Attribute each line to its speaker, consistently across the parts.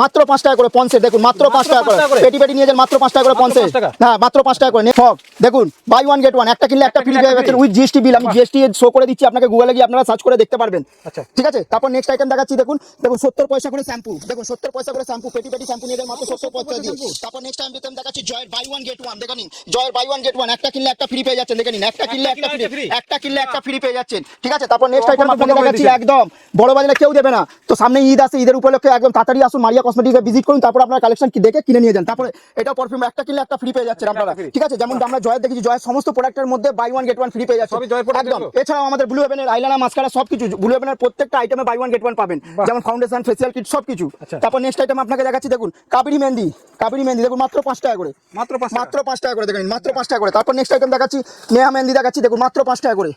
Speaker 1: মাত্র পাঁচ টাকা করে পঞ্চের দেখুন মাত্র পাঁচ টাকা করে? পেটি পেটি নিয়ে যান মাত্র পাঁচ টাকা করে পঞ্চের
Speaker 2: টাকা?
Speaker 1: হ্যাঁ মাত্র পাঁচ টাকা করে। ফক দেখুন বাই ওয়ান গেট ওয়ান একটা কিনলে একটা ফ্রি পেয়ে যাচ্ছেন উইথ জিএসটি বিল আমি জিএসটি শো করে দিচ্ছি আপনাকে গুগলে গিয়ে আপনারা সার্চ করে দেখতে পারবেন।
Speaker 2: আচ্ছা।
Speaker 1: ঠিক আছে? তারপর নেক্সট আইটেম দেখাচ্ছি দেখুন দেখুন সত্তর পয়সা করে শ্যাম্পু দেখুন সত্তর পয়সা করে শ্যাম্পু পেটি পেটি শ্যাম্পু নিয়ে মাত্র সত্তর পয়সা দিয়ে। তারপর নেক্সট আইটেম দেখাচ্ছি জয়ের বাই ওয়ান গেট ওয়ান দেখে নিন। জয়ের বাই ওয়ান গেট ওয়ান একটা কিনলে একটা ফ্রি পেয়ে যাচ্ছেন দেখে নিন। একটা কিনলে একটা
Speaker 2: কিনলে একটা
Speaker 1: ফ্রি একটা কিনলে একটা ফ্রি পেয়ে যাচ্ছেন। ঠিক আছে? তারপর নেক্সট আইটেম আপনাকে দেখাচ্ছি একদম। বড় বাজারে কেউ দেবে না। তো সামনে ঈদ আছে ঈদের উপলক্ষে একদম তাড়াতাড়ি আসুন মারিয়া কসমেটিক্সে ভিজিট করুন তারপর আপনারা কালেকশন কি দেখে কিনে নিয়ে যান। তারপরে এটা পারফিউম একটা কিনলে একটা ফ্রি পেয়ে যাচ্ছেন আপনারা। ঠিক আছে? যেমন আমরা জয়ের দেখেছি জয়ের সমস্ত প্রোডাক্টের মধ্যে buy one get one free পেয়ে যাচ্ছে একদম। এছাড়াও আমাদের ব্লু হেভেনের আইলানা মাস্কারা সবকিছু। ব্লু হেভেনের প্রত্যেকটা আইটেমে বাই ওয়ান গেট ওয়ান পাবেন। যেমন ফাউন্ডেশন ফেসিয়াল কিট সবকিছু।
Speaker 2: আচ্ছা।
Speaker 1: তারপর নেক্সট আইটেম আপনাকে দেখাচ্ছি দেখুন কাবেরি মেহেন্দি। কাবেরি মেহেন্দি দেখুন মাত্র পাঁচ টাকা করে।
Speaker 2: মাত্র
Speaker 1: মাত্র পাঁচ টাকা করে দেখেন মাত্র পাঁচ টাকা করে। তারপর নেক্সট আইটেম দেখাচ্ছি নেহা মেহেন্দি দেখাচ্ছি দেখুন মাত্র পাঁচ টাকা করে।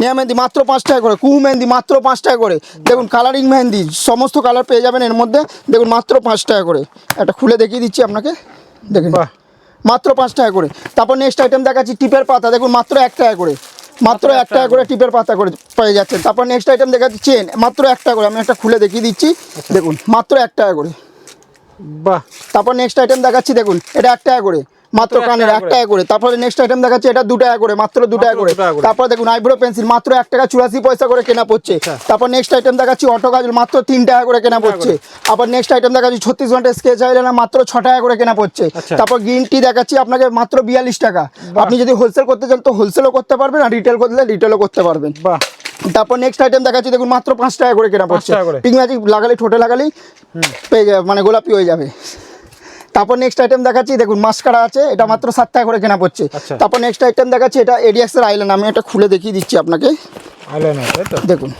Speaker 1: নেহা মেহেন্দি মাত্র পাঁচ টাকা করে। কুহু মেহেন্দি মাত্র পাঁচ টাকা করে। দেখুন কালারিং মেহেন্দি সমস্ত কালার পেয়ে যাবেন এর মধ্যে। দেখুন মাত্র পাঁচ টাকা করে। একটা খুলে দেখিয়ে দিচ্ছি আপনাকে। দেখুন।
Speaker 2: বাহ।
Speaker 1: মাত্র পাঁচ টাকা করে। তারপর নেক্সট আইটেম দেখাচ্ছি টিপের পাতা। দেখুন মাত্র এক টাকা করে। মাত্র এক টাকা করে টিপের পাতা করে পেয়ে যাচ্ছেন। তারপর নেক্সট আইটেম দেখাচ্ছি চেন মাত্র এক টাকা করে। আমি একটা খুলে দেখিয়ে দিচ্ছি। দেখুন। মাত্র এক টাকা করে।
Speaker 2: বাহ।
Speaker 1: তারপর নেক্সট আইটেম দেখাচ্ছি দেখুন। এটা এক টাকা করে। মাত্র কানের এক
Speaker 2: করে।
Speaker 1: টাকা করে। তারপরে নেক্সট আইটেম দেখাচ্ছি এটা দু টাকা করে মাত্র দু টাকা করে। তারপর দেখুন আইব্রো পেন্সিল মাত্র এক টাকা চুরাশি পয়সা করে কেনা পড়ছে।
Speaker 2: আচ্ছা।
Speaker 1: তারপর নেক্সট আইটেম দেখাচ্ছি অটো কাজল মাত্র তিন টাকা করে কেনা পড়ছে। আবার নেক্সট আইটেম দেখাচ্ছি ছত্রিশ ঘণ্টা স্কেচ আইলাইনার মাত্র ছ টাকা করে কেনা পড়ছে।
Speaker 2: আচ্ছা।
Speaker 1: তারপর গ্রিন টি দেখাচ্ছি আপনাকে মাত্র বিয়াল্লিশ টাকা। আপনি যদি হোলসেল করতে চান তো হোলসেলও করতে পারবেন আর রিটেল করলে রিটেলও করতে পারবেন।
Speaker 2: বাহ।
Speaker 1: তারপর নেক্সট আইটেম দেখাচ্ছি দেখুন মাত্র পাঁচ টাকা করে কেনা পড়ছে। পিঙ্ক ম্যাজিক লাগালে ঠোঁটে লাগালেই পেয়ে যাবে মানে গোলাপি হয়ে যাবে। তারপর নেক্সট আইটেম দেখাচ্ছি দেখুন মাস্কারা আছে এটা মাত্র সাত টাকা করে কেনা পড়ছে।
Speaker 2: আচ্ছা।
Speaker 1: তারপর নেক্সট আইটেম দেখাচ্ছি এটা এডিএক্সের আইল্যান্ড আমি এটা খুলে দেখিয়ে দিচ্ছি আপনাকে। দেখুন।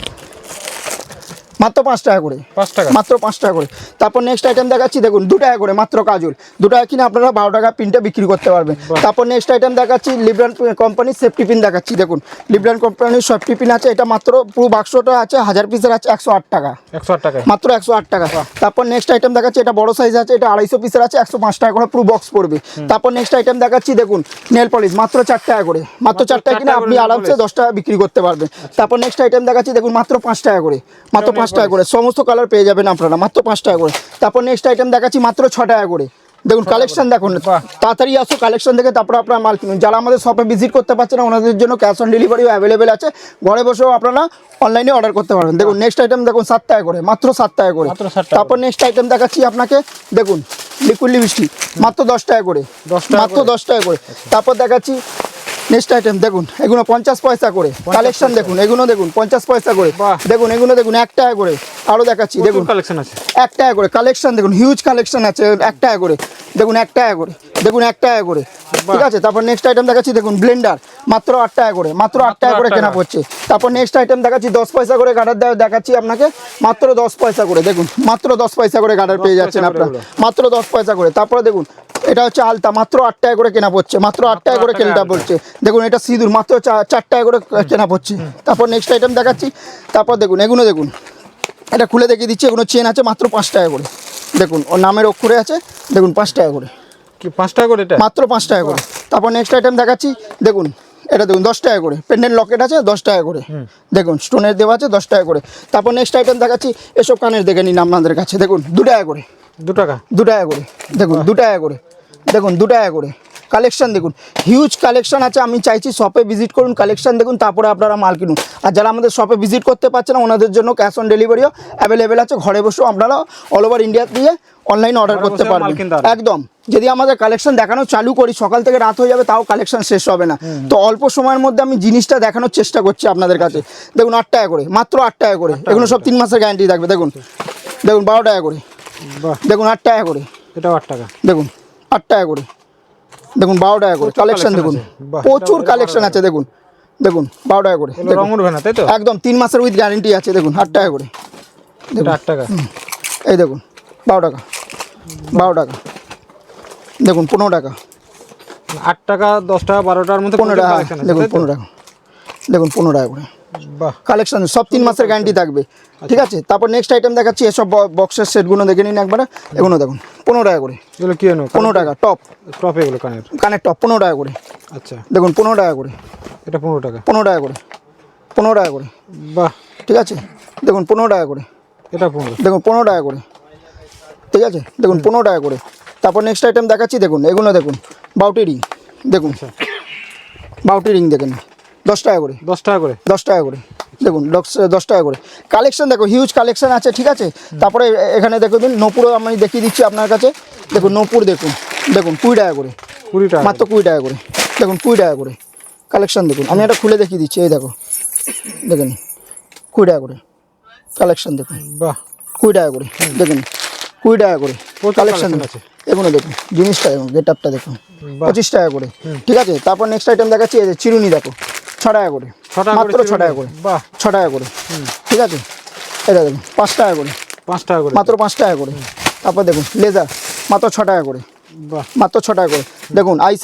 Speaker 1: মাত্র পাঁচ টাকা করে।
Speaker 2: পাঁচ টাকা?
Speaker 1: মাত্র পাঁচ টাকা করে। তারপর নেক্সট আইটেম দেখাচ্ছি দেখুন দু টাকা করে মাত্র কাজল। দু টাকা কিনে আপনারা বারো টাকা পিনটা বিক্রি করতে পারবেন। তারপর নেক্সট আইটেম দেখাচ্ছি লিব্রান কোম্পানির সেফটি পিন দেখাচ্ছি দেখুন। লিব্রান কোম্পানির সেফটি পিন আছে এটা মাত্র পুরো বাক্সটা আছে হাজার পিসের আছে একশো আট টাকা।
Speaker 2: একশো আট টাকায়?
Speaker 1: মাত্র একশো আট টাকা। তারপর নেক্সট আইটেম দেখাচ্ছি এটা বড় সাইজ আছে এটা আড়াইশো পিসের আছে একশো পাঁচ টাকা করে পুরো বক্স পড়বে। তারপর নেক্সট আইটেম দেখাচ্ছি দেখুন নেল পলিশ মাত্র চার টাকা করে। মাত্র চার টাকা কিনে আপনি আরামসে দশ টাকা বিক্রি করতে পারবেন। তারপর নেক্সট আইটেম দেখাচ্ছি দেখুন মাত্র পাঁচ টাকা করে। মাত্র
Speaker 2: nail
Speaker 1: পাঁচ টাকা করে সমস্ত কালার পেয়ে যাবেন আপনারা মাত্র পাঁচ টাকা করে। তারপর নেক্সট আইটেম দেখাচ্ছি মাত্র ছ টাকা করে। দেখুন কালেকশন দেখুন তাড়াতাড়ি আসো কালেকশন দেখে তারপর আপনারা মাল কিনুন। যারা আমাদের শপে ভিজিট করতে পারছেন না ওনাদের জন্য ক্যাশ অন ডেলিভারিও অ্যাভেলেবেল আছে। ঘরে বসেও আপনারা অনলাইনে অর্ডার করতে পারবেন। দেখুন নেক্সট আইটেম দেখুন সাত টাকা করে মাত্র সাত টাকা করে। তারপর নেক্সট আইটেম দেখাচ্ছি আপনাকে দেখুন লিকুইড লিপস্টিক মাত্র দশ টাকা করে।
Speaker 2: 10
Speaker 1: মাত্র দশ টাকা করে। তারপর দেখাচ্ছি নেক্সট আইটেম দেখুন এগুলো পঞ্চাশ পয়সা করে। কালেকশন দেখুন এগুলো দেখুন পঞ্চাশ পয়সা করে।
Speaker 2: বাহ।
Speaker 1: দেখুন এগুলো দেখুন এক টাকা করে। আরও দেখাচ্ছি দেখুন।
Speaker 2: কালেকশন আছে।
Speaker 1: এক টাকা করে কালেকশন দেখুন হিউজ কালেকশন আছে এক টাকা করে। দেখুন এক টাকা করে দেখুন এক টাকা করে ঠিক আছে তারপর নেক্সট আইটেম দেখাচ্ছি দেখুন ব্লেন্ডার মাত্র আট টাকা করে মাত্র আট টাকা করে কেনা পড়ছে। তারপর নেক্সট আইটেম দেখাচ্ছি দশ পয়সা করে দেওয়া দেখাচ্ছি আপনাকে মাত্র দশ পয়সা করে দেখুন মাত্র দশ পয়সা করে গার্ডার পেয়ে যাচ্ছেন আপনারা। মাত্র দশ পয়সা করে তারপরে দেখুন এটা হচ্ছে আলতা মাত্র আট টাকা করে কেনা পড়ছে মাত্র আট টাকা করে
Speaker 2: আলতা।
Speaker 1: পড়ছে। দেখুন এটা সিঁদুর মাত্র চা- চার টাকা করে কেনা পড়ছে। তারপর নেক্সট আইটেম দেখাচ্ছি। তারপর দেখুন এগুলো দেখুন। এটা খুলে দেখিয়ে দিচ্ছি এগুলো চেন আছে মাত্র পাঁচ টাকা করে। দেখুন ওর নামের অক্ষরে আছে দেখুন পাঁচ টাকা করে।
Speaker 2: কি পাঁচ টাকা করে এটা?
Speaker 1: মাত্র পাঁচ টাকা করে। তারপর নেক্সট আইটেম দেখাচ্ছি দেখুন এটা দেখুন দশ টাকা করে। পেন্ডেন্ট লকেট আছে দশ টাকা করে। দেখুন স্টোনের দেওয়া আছে দশ টাকা করে। তারপর নেক্সট আইটেম দেখাচ্ছি এসব কানের দেখে নিন আপনাদের কাছে। দেখুন দু টাকা করে।
Speaker 2: দু টাকা?
Speaker 1: দু টাকা করে। দেখুন দু টাকা করে। দেখুন দু টাকা করে। কালেকশান দেখুন হিউজ কালেকশান আছে আমি চাইছি শপে ভিজিট করুন কালেকশান দেখুন তারপরে আপনারা মাল কিনুন। আর যারা আমাদের শপে ভিজিট করতে পারছে না ওনাদের জন্য ক্যাশ অন ডেলিভারিও অ্যাভেলেবেল আছে। ঘরে বসেও আপনারা অল ওভার ইন্ডিয়া দিয়ে অনলাইনে অর্ডার করতে পারবেন। একদম। যদি আমাদের কালেকশন দেখানো চালু করি সকাল থেকে রাত হয়ে যাবে তাও কালেকশন শেষ হবে না। তো অল্প সময়ের মধ্যে আমি জিনিসটা দেখানোর চেষ্টা করছি আপনাদের কাছে। দেখুন আট টাকা করে মাত্র আট টাকা করে। এগুলো সব তিন মাসের গ্যারান্টি থাকবে দেখুন। দেখুন বারো টাকা করে। দেখুন আট টাকা করে।
Speaker 2: এটাও আট টাকা।
Speaker 1: দেখুন আট টাকা করে। দেখুন বারো টাকা করে। কালেকশন দেখুন। প্রচুর কালেকশন আছে দেখুন। দেখুন বারো টাকা করে।
Speaker 2: তাই তো?
Speaker 1: একদম তিন মাসের উইথ গ্যারেন্টি আছে দেখুন আট টাকা করে।
Speaker 2: আট টাকা?
Speaker 1: এই দেখুন বারো টাকা। বারো টাকা। দেখুন পনেরো টাকা।
Speaker 2: আট টাকা দশ টাকা বারোটার মধ্যে
Speaker 1: পনেরো টাকা দেখুন পনেরো টাকা। দেখুন পনেরো টাকা করে। কালেকশন সব তিন মাসের গ্যারান্টি থাকবে। ঠিক আছে? তারপর নেক্সট আইটেম দেখাচ্ছি এসব বক্সের সেটগুলো দেখে নিন একবার। এগুলো দেখুন পনেরো টাকা করে।
Speaker 2: এগুলো কি
Speaker 1: পনেরো টাকা টপ
Speaker 2: টপ এগুলো কানের?
Speaker 1: কানের টপ পনেরো টাকা করে।
Speaker 2: আচ্ছা।
Speaker 1: দেখুন পনেরো টাকা করে।
Speaker 2: এটা পনেরো টাকা।
Speaker 1: পনেরো টাকা করে। পনেরো টাকা করে।
Speaker 2: বাহ।
Speaker 1: ঠিক আছে? দেখুন পনেরো টাকা করে।
Speaker 2: এটা পনেরো।
Speaker 1: দেখুন পনেরো টাকা করে। ঠিক আছে? দেখুন পনেরো টাকা করে। তারপর নেক্সট আইটেম দেখাচ্ছি দেখুন এগুলো দেখুন বাউটি রিং দেখুন। বাউটি রিং দেখুন দশ টাকা করে।
Speaker 2: দশ টাকা করে।
Speaker 1: দশ টাকা করে। দেখুন দশ- দশ টাকা করে। কালেকশন দেখো হিউজ কালেকশন আছে ঠিক আছে? তারপরে এখানে দেখুন নপুরও আমি দেখিয়ে দিচ্ছি আপনার কাছে। দেখুন নপুর দেখুন দেখুন কুড়ি টাকা করে।
Speaker 2: কুড়ি টাকা
Speaker 1: মাত্র কুড়ি টাকা করে। দেখুন কুড়ি টাকা করে। কালেকশন দেখুন আমি একটা খুলে দেখিয়ে দিচ্ছি এই দেখো। দেখুন কুড়ি টাকা করে। কালেকশন দেখুন।
Speaker 2: বাহ।
Speaker 1: কুড়ি টাকা করে দেখুন কুড়ি টাকা করে। কালেকশন
Speaker 2: আছে।
Speaker 1: এগুলো দেখুন জিনিসটা দেখুন গেট আপটা দেখুন পঁচিশ টাকা করে ঠিক আছে? তারপর নেক্সট আইটেম দেখাচ্ছি এই যে চিরুনি দেখো। ছ টাকা করে মাত্র ছ টাকা করে।
Speaker 2: বাহ।
Speaker 1: ছ টাকা করে ঠিক আছে? এটা দেখুন পাঁচ টাকা করে।
Speaker 2: পাঁচ টাকা করে।
Speaker 1: মাত্র পাঁচ টাকা করে তারপর দেখুন লেজার মাত্র ছ টাকা করে।
Speaker 2: বাহ।
Speaker 1: মাত্র ছ টাকা করে দেখুন আই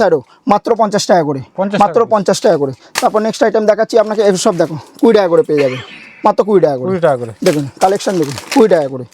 Speaker 1: মাত্র পঞ্চাশ টাকা করে মাত্র পঞ্চাশ টাকা করে। তারপর নেক্সট আইটেম দেখাচ্ছি আপনাকে সব দেখো কুড়ি টাকা করে পেয়ে যাবে মাত্র কুড়ি টাকা করে।
Speaker 2: কুড়ি টাকা করে।
Speaker 1: দেখুন কালেকশন দেখুন কুড়ি টাকা করে।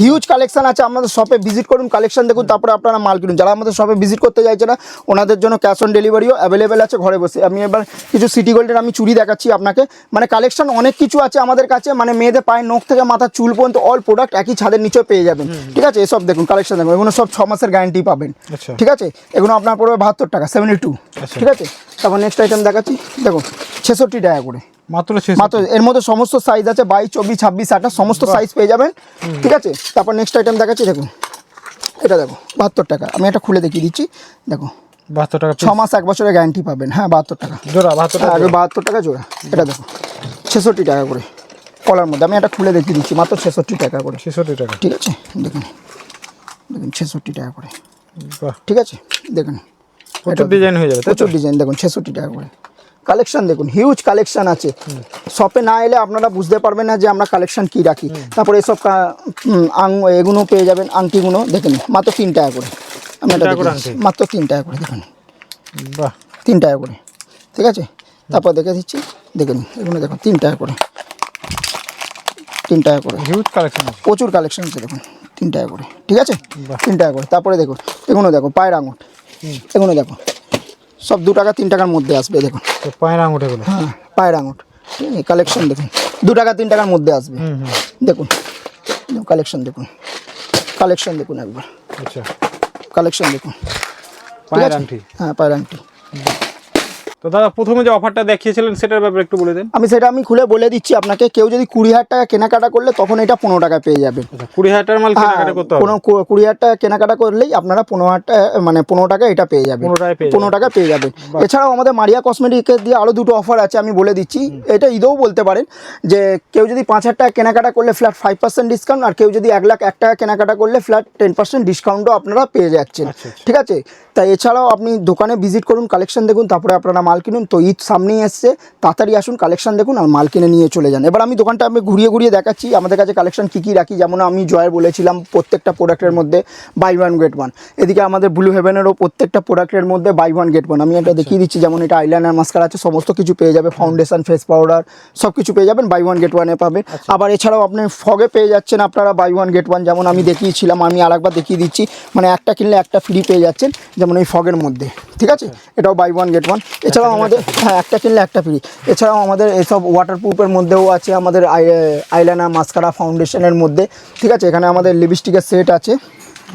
Speaker 1: হিউজ কালেকশন আছে আমাদের শপে ভিজিট করুন কালেকশন দেখুন তারপরে আপনারা মাল কিনুন। যারা আমাদের শপে ভিজিট করতে চাইছে না ওনাদের জন্য ক্যাশ অন ডেলিভারিও অ্যাভেলেবেল আছে ঘরে বসে। আমি এবার কিছু সিটি গোল্ডের আমি চুরি দেখাচ্ছি আপনাকে। মানে কালেকশন অনেক কিছু আছে আমাদের কাছে মানে মেয়েদের পায়ের নখ থেকে মাথার চুল পর্যন্ত অল প্রোডাক্ট একই ছাদের নিচে পেয়ে যাবেন। ঠিক আছে? এসব দেখুন কালেকশন দেখুন। এগুলো সব ছ মাসের গ্যারান্টি পাবেন।
Speaker 2: আচ্ছা।
Speaker 1: ঠিক আছে? এগুলো আপনার পড়বে বাহাত্তর টাকা সেভেন্টি টু
Speaker 2: আচ্ছা।
Speaker 1: ঠিক আছে? তারপর নেক্সট আইটেম দেখাচ্ছি। দেখুন ছেষট্টি টাকা করে।
Speaker 2: মাত্র
Speaker 1: মাত্র এর মধ্যে সমস্ত সাইজ আছে বাইশ চব্বিশ ছাব্বিশ আঠাশ সমস্ত সাইজ পেয়ে যাবেন। ঠিক আছে? তারপর নেক্সট আইটেম দেখাচ্ছি দেখুন এটা দেখো বাহাত্তর টাকা। আমি এটা খুলে দেখিয়ে দিচ্ছি। দেখো
Speaker 2: বাহাত্তর টাকা
Speaker 1: ছ মাস এক বছরের গ্যারান্টি পাবেন। হ্যাঁ বাহাত্তর টাকা।
Speaker 2: জোড়া বাহাত্তর
Speaker 1: হ্যাঁ,
Speaker 2: টাকা
Speaker 1: আগে বাহাত্তর টাকা জোড়া। এটা দেখো ছেষট্টি টাকা করে। কলার মধ্যে। আমি এটা খুলে দেখিয়ে দিচ্ছি মাত্র ছেষট্টি টাকা করে।
Speaker 2: ছেষট্টি টাকা।
Speaker 1: ঠিক আছে? দেখুন দেখুন ছেষট্টি টাকা করে। ঠিক আছে? দেখুন
Speaker 2: প্রচুর ডিজাইন হয়ে যাবে
Speaker 1: প্রচুর ডিজাইন দেখুন ছেষট্টি টাকা করে। কালেকশন দেখুন হিউজ কালেকশন আছে। শপে না এলে আপনারা বুঝতে পারবেন না যে আমরা কালেকশন কি রাখি। তারপরে এসব আং এগুলো পেয়ে যাবেন আংটিগুলো দেখুন মাত্র তিন টাকা করে। আমি? মাত্র তিন টাকা করে দেখুন।
Speaker 2: বাহ।
Speaker 1: তিন টাকা করে ঠিক আছে? তারপর দেখে দিচ্ছি দেখুন এগুলো দেখুন তিন টাকা করে। তিন টাকা করে।
Speaker 2: হিউজ কালেকশন
Speaker 1: প্রচুর কালেকশন আছে দেখুন তিন টাকা করে ঠিক আছে? তিন টাকা করে তারপরে দেখুন এগুলো দেখো পায়ের আঙুট এগুলো দেখো। সব দু টাকা তিন টাকার মধ্যে আসবে দেখুন।
Speaker 2: পায়ের আঙুট এগুলো?
Speaker 1: হ্যাঁ পায়ের আঙুট কালেকশন দেখুন। দু টাকা তিন টাকার মধ্যে আসবে। দেখুন। কালেকশন দেখুন। কালেকশন দেখুন একবার।
Speaker 2: আচ্ছা।
Speaker 1: কালেকশন দেখুন।
Speaker 2: পায়ের? আংটি?
Speaker 1: হ্যাঁ পায়ের আংটি।
Speaker 2: তো দাদা প্রথমে যে অফারটা দেখিয়েছিলেন সেটার ব্যাপারে একটু বলে দেন।
Speaker 1: আমি সেটা আমি খুলে বলে দিচ্ছি আপনাকে কেউ যদি কুড়ি হাজার টাকা কেনাকাটা করলে তখন এটা পনেরো টাকা পেয়ে যাবেন
Speaker 2: আচ্ছা কুড়ি হাজার টাকার মাল কেনাকাটা করতে হবে?
Speaker 1: কোনো কুড়ি হাজার টাকা কেনাকাটা করলেই আপনারা পনেরো হাজার টাকা মানে পনেরো টাকা এটা পেয়ে যাবেন।
Speaker 2: 15 টাকায় পেয়ে
Speaker 1: পনেরো টাকা পেয়ে যাবেন। এছাড়াও আমাদের মারিয়া কসমেটিকের দিয়ে আরও দুটো অফার আছে আমি বলে দিচ্ছি। এটা ঈদেও বলতে পারেন যে কেউ যদি পাঁচ হাজার টাকা কেনাকাটা করলে ফ্ল্যাট ফাইভ পার্সেন্ট ডিসকাউন্ট আর কেউ যদি এক লাখ এক টাকা কেনাকাটা করলে ফ্ল্যাট টেন পার্সেন্ট ডিসকাউন্টও আপনারা পেয়ে যাচ্ছেন।
Speaker 2: আচ্ছা, আচ্ছা।
Speaker 1: ঠিক আছে? তাই এছাড়াও আপনি দোকানে ভিজিট করুন কালেকশন দেখুন তারপরে আপনারা মাল কিনুন। তো ঈদ সামনেই এসছে তাড়াতাড়ি আসুন কালেকশন দেখুন আর মাল কিনে নিয়ে চলে যান। এবার আমি দোকানটা আমি ঘুরিয়ে ঘুরিয়ে দেখাচ্ছি। আমাদের কাছে কালেকশন কী কী রাখি যেমন আমি জয়ের বলেছিলাম প্রত্যেকটা প্রোডাক্টের মধ্যে বাই ওয়ান গেট ওয়ান এদিকে আমাদের ব্লু হেভেনেরও প্রত্যেকটা প্রোডাক্টের মধ্যে বাই ওয়ান গেট ওয়ান আমি এটা দেখিয়ে দিচ্ছি যেমন এটা আইলাইনার মাস্কার আছে সমস্ত কিছু পেয়ে যাবে ফাউন্ডেশন ফেস পাউডার সব কিছু পেয়ে যাবেন বাই ওয়ান গেট ওয়ানে পাবেন। আবার এছাড়াও আপনি ফগে পেয়ে যাচ্ছেন আপনারা বাই ওয়ান গেট ওয়ান যেমন আমি দেখিয়েছিলাম আমি আরেকবার দেখিয়ে দিচ্ছি। মানে একটা কিনলে একটা ফ্রি পেয়ে যাচ্ছেন। যেমন এই ফগের মধ্যে ঠিক আছে? এটাও বাই ওয়ান গেট ওয়ান এছাড়াও আমাদের হ্যাঁ একটা কিনলে একটা ফ্রি এছাড়াও আমাদের এসব ওয়াটারপ্রুফের মধ্যেও আছে আমাদের আইলাইনার মাস্কারা ফাউন্ডেশনের মধ্যে ঠিক আছে? এখানে আমাদের লিপস্টিকের সেট আছে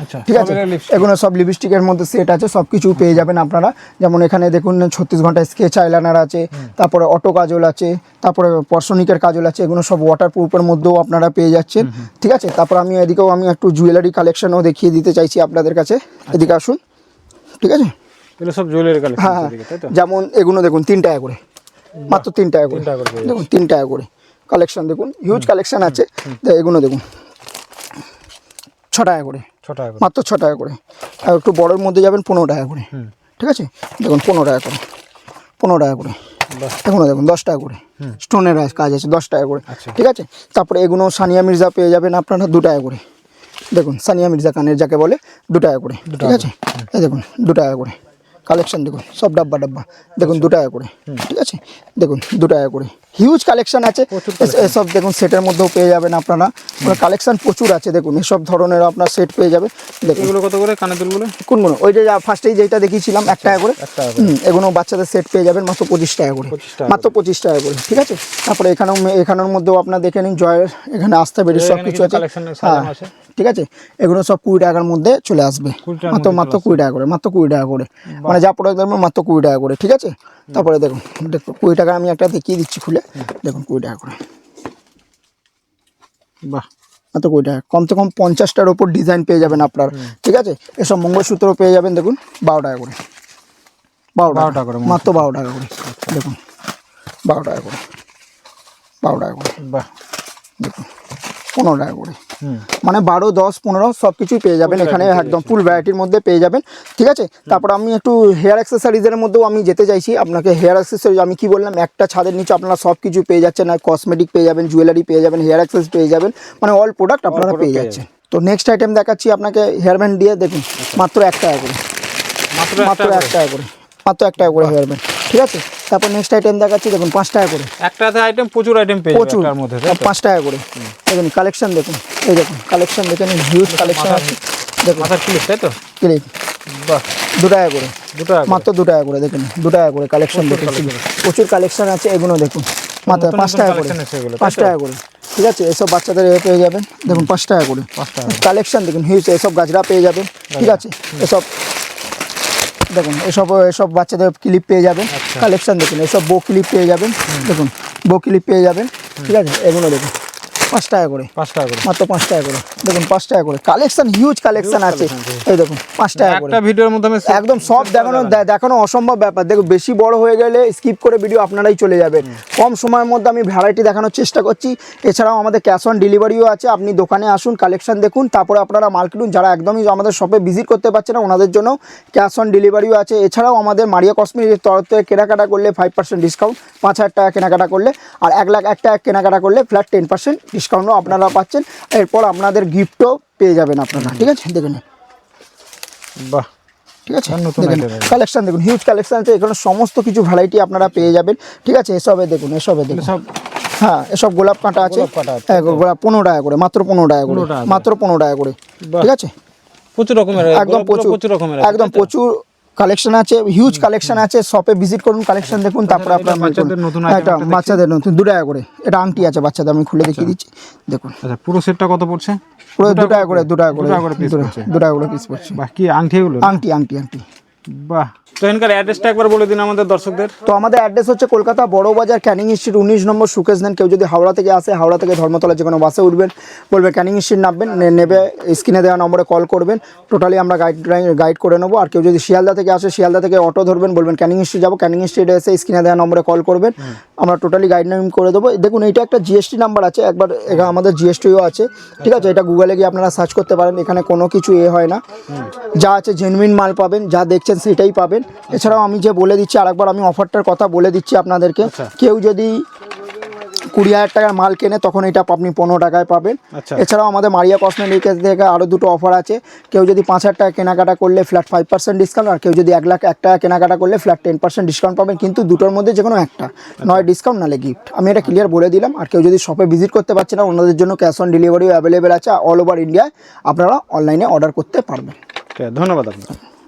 Speaker 2: আচ্ছা
Speaker 1: ঠিক আছে? এগুলো সব লিপস্টিকের মধ্যে সেট আছে সব কিছু পেয়ে যাবেন আপনারা। যেমন এখানে দেখুন ছত্রিশ ঘণ্টা স্কেচ আইলাইনার আছে তারপরে অটো কাজল আছে তারপরে পর্সনিকের কাজল আছে এগুলো সব ওয়াটার প্রুফের মধ্যেও আপনারা পেয়ে যাচ্ছেন ঠিক আছে? তারপর আমি এদিকেও আমি একটু জুয়েলারি কালেকশনও দেখিয়ে দিতে চাইছি আপনাদের কাছে। এদিকে আসুন। ঠিক আছে?
Speaker 2: এগুলো সব জুয়েলারি কালেকশন
Speaker 1: হ্যাঁ
Speaker 2: তো?
Speaker 1: যেমন এগুলো দেখুন তিন টাকা করে মাত্র তিন টাকা করে দেখুন তিন টাকা করে কালেকশন দেখুন হিউজ কালেকশন আছে। এগুলো দেখুন। ছ টাকা করে
Speaker 2: ছ টাকা
Speaker 1: মাত্র ছ টাকা করে আর একটু বড়োর মধ্যে যাবেন পনেরো টাকা করে ঠিক আছে? দেখুন পনেরো টাকা করে পনেরো টাকা করে। এগুলো দেখুন দশ টাকা করে স্টোনের কাজ আছে দশ টাকা করে
Speaker 2: আচ্ছা।
Speaker 1: ঠিক আছে? তারপরে এগুলো সানিয়া মির্জা পেয়ে যাবেন আপনারা দু টাকা করে দেখুন সানিয়া মির্জা কানের যাকে বলে দু টাকা করে ঠিক আছে? দেখুন দু টাকা করে। কালেকশন দেখুন সব ডাব্বা ডাব্বা। দেখুন দু টাকা করে ঠিক আছে? দেখুন দু টাকা করে। হিউজ কালেকশন আছে। এস- এসব দেখুন সেটের মধ্যেও পেয়ে যাবেন আপনারা। কালেকশন প্রচুর আছে দেখুন এসব ধরনের আপনার সেট পেয়ে যাবে। দেখুন।
Speaker 2: এগুলো কত করে? কানের দুলগুলো
Speaker 1: কোনগুলো ওই যে ফার্স্টেই যেটা দেখিয়েছিলাম এক টাকা করে। এগুলো বাচ্চাদের সেট পেয়ে যাবেন মাত্র পঁচিশ টাকা করে। মাত্র পঁচিশ টাকা করে ঠিক আছে? তারপরে এখানেও এখানের মধ্যেও আপনার দেখে নিন জয়ের এখানে আসতে বেরিয়ে সব কিছু আছে। হ্যাঁ ঠিক আছে? এগুলো সব কুড়ি টাকার মধ্যে চলে আসবে। মাত্র মাত্র কুড়ি টাকা করে মাত্র কুড়ি টাকা করে। মানে যা প্রোডাক্ট দেবেন মাত্র কুড়ি টাকা করে ঠিক আছে? তারপরে দেখুন দেখুন কুড়ি টাকা আমি একটা দেখিয়ে দিচ্ছি খুলে। দেখুন কুড়ি টাকা করে।
Speaker 2: বাহ
Speaker 1: মাত্র কুড়ি টাকা। কমসে কম পঞ্চাশটার ওপর ডিজাইন পেয়ে যাবেন আপনার ঠিক আছে? এসব মঙ্গলসূত্র পেয়ে যাবেন দেখুন বারো টাকা করে। বারো
Speaker 2: বারো টাকা করে
Speaker 1: মাত্র বারো টাকা করে। দেখুন বারো টাকা করে। বারো টাকা করে।
Speaker 2: বাহ।
Speaker 1: দেখুন। পনেরো টাকা করে মানে বারো দশ পনেরো সব কিছুই পেয়ে যাবেন। এখানে একদম ফুল ভ্যারাইটির মধ্যে পেয়ে যাবেন। ঠিক আছে? তারপর আমি একটু হেয়ার অ্যাক্সেসারিজের মধ্যেও আমি যেতে চাইছি। আপনাকে হেয়ার অ্যাক্সেসরিজ আমি কি বললাম? একটা ছাদের নিচে আপনারা সব কিছু পেয়ে যাচ্ছেন। না কসমেটিক পেয়ে যাবেন জুয়েলারি পেয়ে যাবেন হেয়ার অ্যাক্সেস পেয়ে যাবেন। মানে অল প্রোডাক্ট আপনারা পেয়ে যাচ্ছেন। তো নেক্সট আইটেম দেখাচ্ছি আপনাকে হেয়ার ব্যান্ড দিয়ে। দেখুন মাত্র এক টাকা করে।
Speaker 2: মাত্র
Speaker 1: এক টাকা করে? মাত্র এক টাকা করে হেয়ার ব্যান্ড ঠিক আছে? তারপর নেক্সট আইটেম দেখাচ্ছি দেখুন পাঁচ টাকা করে।
Speaker 2: একটাতে আইটেম প্রচুর আইটেম পেয়ে
Speaker 1: প্রচুর।
Speaker 2: একটার মধ্যে
Speaker 1: পাঁচ টাকা করে। দেখুন কালেকশন দেখুন। এই দেখুন কালেকশন দেখে নিন হিউজ কালেকশন আছে। দেখুন।
Speaker 2: মাথার ক্লিপ তাই তো?
Speaker 1: ক্লিপ
Speaker 2: বাহ।
Speaker 1: দু টাকা করে।
Speaker 2: দুটো টাকা
Speaker 1: মাত্র দু টাকা করে দেখুন দু টাকা করে কালেকশন দেখুন প্রচুর কালেকশন আছে এগুলো দেখুন। মাত্র পাঁচ টাকা করে। পাঁচ টাকা করে। ঠিক আছে এসব বাচ্চাদের এ পেয়ে যাবেন। দেখুন পাঁচ টাকা করে। কালেকশন দেখুন হিউজ এসব গাছরা পেয়ে যাবেন। ঠিক আছে এসব দেখুন এসব এসব বাচ্চাদের ক্লিপ পেয়ে যাবেন
Speaker 2: আচ্ছা।
Speaker 1: কালেকশন দেখুন এসব বো ক্লিপ পেয়ে যাবেন দেখুন বো ক্লিপ পেয়ে যাবেন ঠিক আছে? এগুলো দেখুন। পাঁচ টাকা করে।
Speaker 2: পাঁচ টাকা করে।
Speaker 1: মাত্র পাঁচ টাকা করে। দেখুন পাঁচ টাকা করে। কালেকশন হিউজ কালেকশন আছে। এই দেখুন পাঁচ টাকা করে।
Speaker 2: একটা ভিডিওর মধ্যে
Speaker 1: একদম সব দেখানো দেখানো অসম্ভব ব্যাপার। দেখো বেশি বড় হয়ে গেলে স্কিপ করে ভিডিও আপনারাই চলে যাবেন। কম সময়ের মধ্যে আমি ভ্যারাইটি দেখানোর চেষ্টা করছি। এছাড়াও আমাদের ক্যাশ অন ডেলিভারিও আছে। আপনি দোকানে আসুন কালেকশন দেখুন। তারপরে আপনারা মাল কিনুন যারা একদমই আমাদের শপে ভিজিট করতে পারছে না ওনাদের জন্য ক্যাশ অন ডেলিভারিও আছে। এছাড়াও আমাদের মারিয়া কসমেটিকের তরফ থেকে কেনাকাটা করলে ফাইভ পার্সেন্ট ডিসকাউন্ট পাঁচ হাজার টাকা কেনাকাটা করলে আর এক লাখ এক টাকা কেনাকাটা করলে ফ্ল্যাট টেন পার্সেন্ট ডিসকাউন্টও আপনারা পাচ্ছেন। এরপর আপনাদের গিফটও পেয়ে যাবেন আপনারা ঠিক আছে? দেখে নিন
Speaker 2: বাহ।
Speaker 1: ঠিক আছে? দেখুন কালেকশন দেখুন হিউজ কালেকশন আছে। এখানে সমস্ত কিছু ভ্যারাইটি আপনারা পেয়ে যাবেন। ঠিক আছে? এসবে দেখুন এসবে দেখুন। হ্যাঁ এসব গোলাপ কাঁটা আছে।
Speaker 2: গোলাপ
Speaker 1: হ্যাঁ গোলাপ পনেরো টাকা করে মাত্র পনেরো টাকা করে।
Speaker 2: 15 টাকা করে।
Speaker 1: মাত্র পনেরো টাকা করে। ঠিক আছে?
Speaker 2: প্রচুর রকমের
Speaker 1: একদম প্রচুর
Speaker 2: প্রচুর রকমের
Speaker 1: একদম প্রচুর কালেকশন আছে হিউজ কালেকশন আছে শপে ভিজিট করুন কালেকশন দেখুন তারপরে আপনার
Speaker 2: বাচ্চাদের নতুন
Speaker 1: এটা
Speaker 2: একটা
Speaker 1: বাচ্চাদের নতুন দু টাকা করে। এটা আংটি আছে বাচ্চাদের আমি খুলে দেখিয়ে দিচ্ছি। দেখুন।
Speaker 2: আচ্ছা পুরো সেটটা কত পড়ছে?
Speaker 1: পুরো দু টাকা করে দু টাকা করে।
Speaker 2: দু টাকা করে পিস পড়ছে।
Speaker 1: বাকি আংটিগুলো করে পিস পড়ছে।
Speaker 2: কি আংটি
Speaker 1: আংটি আংটি আংটি।
Speaker 2: বাহ। তো এখানকার অ্যাড্রেসটা একবার বলে দিন আমাদের দর্শকদের।
Speaker 1: তো আমাদের অ্যাড্রেস হচ্ছে কলকাতা বড় বাজার ক্যানিং স্ট্রিট উনিশ নম্বর সুকেশ নেন কেউ যদি হাওড়া থেকে আসে হাওড়া থেকে ধর্মতলা যে কোনো বাসে উঠবেন বলবেন ক্যানিং স্ট্রিট নামবেন নেবে স্ক্রিনে দেওয়া নম্বরে কল করবেন। টোটালি আমরা গাইড গাইড করে নেব। আর কেউ যদি শিয়ালদা থেকে আসে শিয়ালদা থেকে অটো ধরবেন বলবেন ক্যানিং স্ট্রিট যাব। ক্যানিং স্ট্রিটে এসে স্ক্রিনে দেওয়া নম্বরে কল করবেন। আমরা টোটালি গাইড নাম করে দেবো। দেখুন এইটা একটা জিএসটি নাম্বার আছে। একবার এখানে আমাদের জিএসটিও আছে। ঠিক আছে এটা গুগলে গিয়ে আপনারা সার্চ করতে পারেন। এখানে কোনো কিছু এ হয় না। যা আছে জেনুইন মাল পাবেন যা দেখছেন সেটাই পাবেন। এছাড়াও আমি যে বলে দিচ্ছি আরেকবার আমি অফারটার কথা বলে দিচ্ছি আপনাদেরকে। কেউ যদি কুড়ি হাজার টাকার মাল কেনে তখন এটা আপনি পনেরো টাকায় পাবেন।
Speaker 2: আচ্ছা।
Speaker 1: এছাড়াও আমাদের মারিয়া কসমেটিক্স থেকে আরও দুটো অফার আছে। কেউ যদি পাঁচ হাজার টাকা কেনাকাটা করলে ফ্ল্যাট ফাইভ পার্সেন্ট ডিসকাউন্ট আর কেউ যদি এক লাখ এক টাকা কেনাকাটা করলে ফ্ল্যাট টেন পার্সেন্ট ডিসকাউন্ট পাবেন। কিন্তু দুটোর মধ্যে যে কোনো একটা নয় ডিসকাউন্ট নালে গিফট আমি এটা ক্লিয়ার বলে দিলাম। আর কেউ যদি শপে ভিজিট করতে পারছে না ওনাদের জন্য ক্যাশ অন ডেলিভারিও অ্যাভেলেবেল আছে অল ওভার ইন্ডিয়ায় আপনারা অনলাইনে অর্ডার করতে পারবেন।
Speaker 2: ধন্যবাদ আপনার